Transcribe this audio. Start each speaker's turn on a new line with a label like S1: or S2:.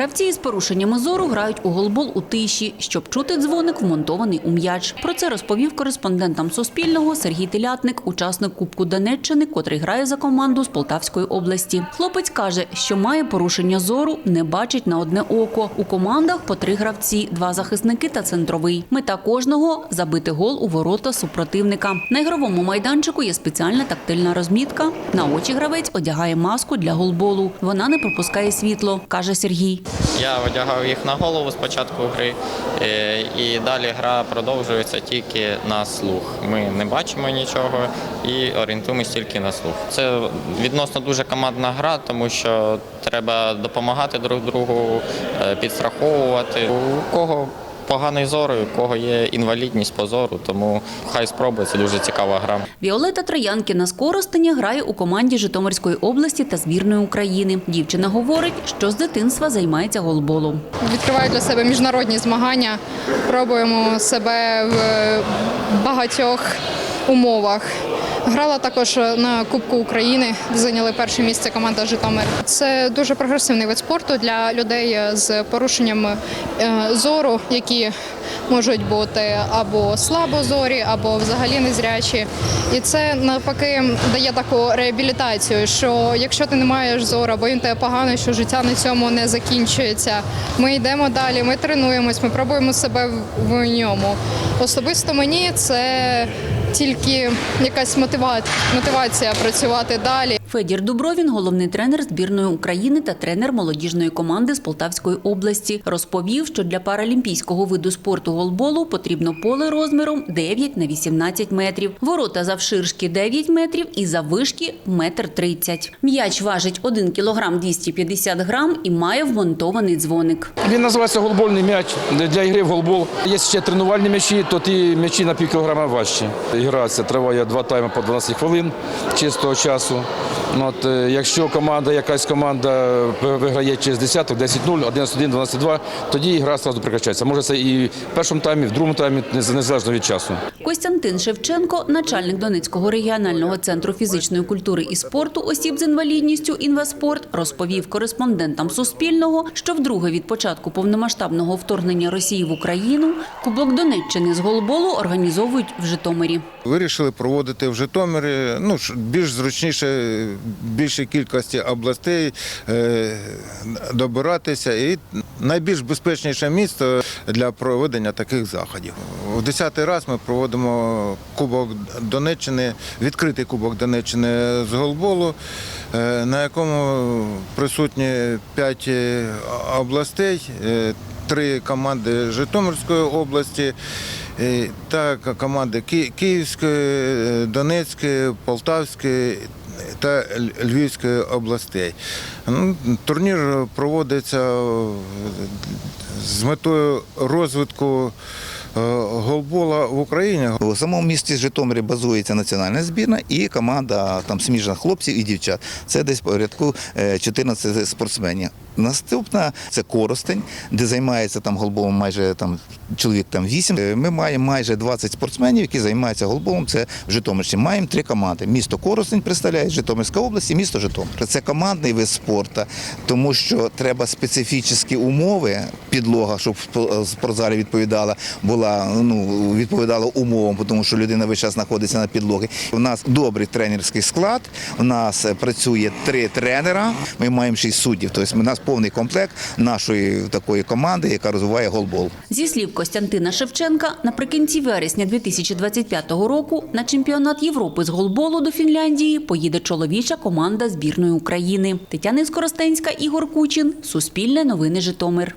S1: Гравці із порушеннями зору грають у голбол у тиші, щоб чути дзвоник, вмонтований у м'яч. Про це розповів кореспондентам Суспільного Сергій Телятник, учасник Кубку Донеччини, котрий грає за команду з Полтавської області. Хлопець каже, що має порушення зору, не бачить на одне око. У командах по три гравці, два захисники та центровий. Мета кожного забити гол у ворота супротивника. На ігровому майданчику є спеціальна тактильна розмітка. На очі гравець одягає маску для голболу. Вона не пропускає світло, каже Сергій.
S2: Я одягав їх на голову з початку гри, е, і далі гра продовжується тільки на слух. Ми не бачимо нічого і орієнтуємося тільки на слух. Це відносно дуже командна гра, тому що треба допомагати друг другу, е, підстраховувати. У кого поганий зор, у кого є інвалідність по зору, тому хай спробує, це дуже цікава гра.
S1: Віолета Троянкіна з Коростеня грає у команді Житомирської області та збірної України. Дівчина говорить, що з дитинства займається голболом.
S3: Відкриваю для себе міжнародні змагання, пробуємо себе в багатьох умовах. Грала також на Кубку України, зайняли перше місце команда Житомир. Це дуже прогресивний вид спорту для людей з порушенням е, зору, які можуть бути або слабозорі, або взагалі незрячі. І це навпаки дає таку реабілітацію, що якщо ти не маєш зору, або він тебе поганий, що життя на цьому не закінчується. Ми йдемо далі, ми тренуємось, ми пробуємо себе в ньому. Особисто мені це тільки якась мотива- мотивація працювати далі.
S1: Федір Дубровін, головний тренер збірної України та тренер молодіжної команди з Полтавської області, розповів, що для паралімпійського виду спорту голболу потрібно поле розміром 9 на 18 метрів, ворота завширшки 9 метрів і заввишки метр 30. М'яч важить 1 кілограм 250 грам і має вмонтований дзвоник.
S4: Він називається голбольний м'яч для ігри в голбол. Є ще тренувальні м'ячі, то ті м'ячі на пів кілограма важчі. Гра триває два тайми по 12 хвилин чистого часу. Ну, От, е, якщо команда, якась команда виграє через десяток, 10-0, 11-1, 12-2, тоді гра одразу прекращається. Може це і в першому таймі, в другому таймі, незалежно від часу.
S1: Костянтин Шевченко, начальник Донецького регіонального центру фізичної культури і спорту осіб з інвалідністю «Інваспорт», розповів кореспондентам Суспільного, що вдруге від початку повномасштабного вторгнення Росії в Україну Кубок Донеччини з голболу організовують в Житомирі.
S5: Вирішили проводити в Житомирі ну, більш зручніше, більшій кількості областей е, добиратися і найбільш безпечніше місто для проведення таких заходів. В 10-й раз ми проводимо Кубок Донеччини, відкритий Кубок Донеччини з голболу, е, на якому присутні 5 областей. е, Три команди Житомирської області та команди Київської, Донецької, Полтавської та Львівської областей. Ну, Турнір проводиться е, з метою розвитку голбола в Україні.
S6: У самому місті Житомирі базується національна збірна і команда там сміжна хлопців і дівчат. Це десь порядку е, 14 спортсменів. Наступна це Коростень, де займається там голболом майже там чоловік там 8. Е, Ми маємо майже 20 спортсменів, які займаються голболом. Це в Житомирщині. Маємо три команди. Місто Коростень представляє Житомирська область і місто Житомир. Це командний вид спорту, тому що треба специфічні умови, підлога, щоб в спортзалі відповідала, була ну відповідала умовам, тому що людина весь час знаходиться на підлогі. У нас добрий тренерський склад. У нас е, працює три тренера. Ми маємо шість суддів. Тобто у нас повний комплект нашої такої команди, яка розвиває голбол.
S1: Зі слів Костянтина Шевченка, наприкінці вересня 2025 року на чемпіонат Європи з голболу до Фінляндії поїде чоловіча команда збірної України. Тетяна Скоростенська, Ігор Кучин, Суспільне новини Житомир.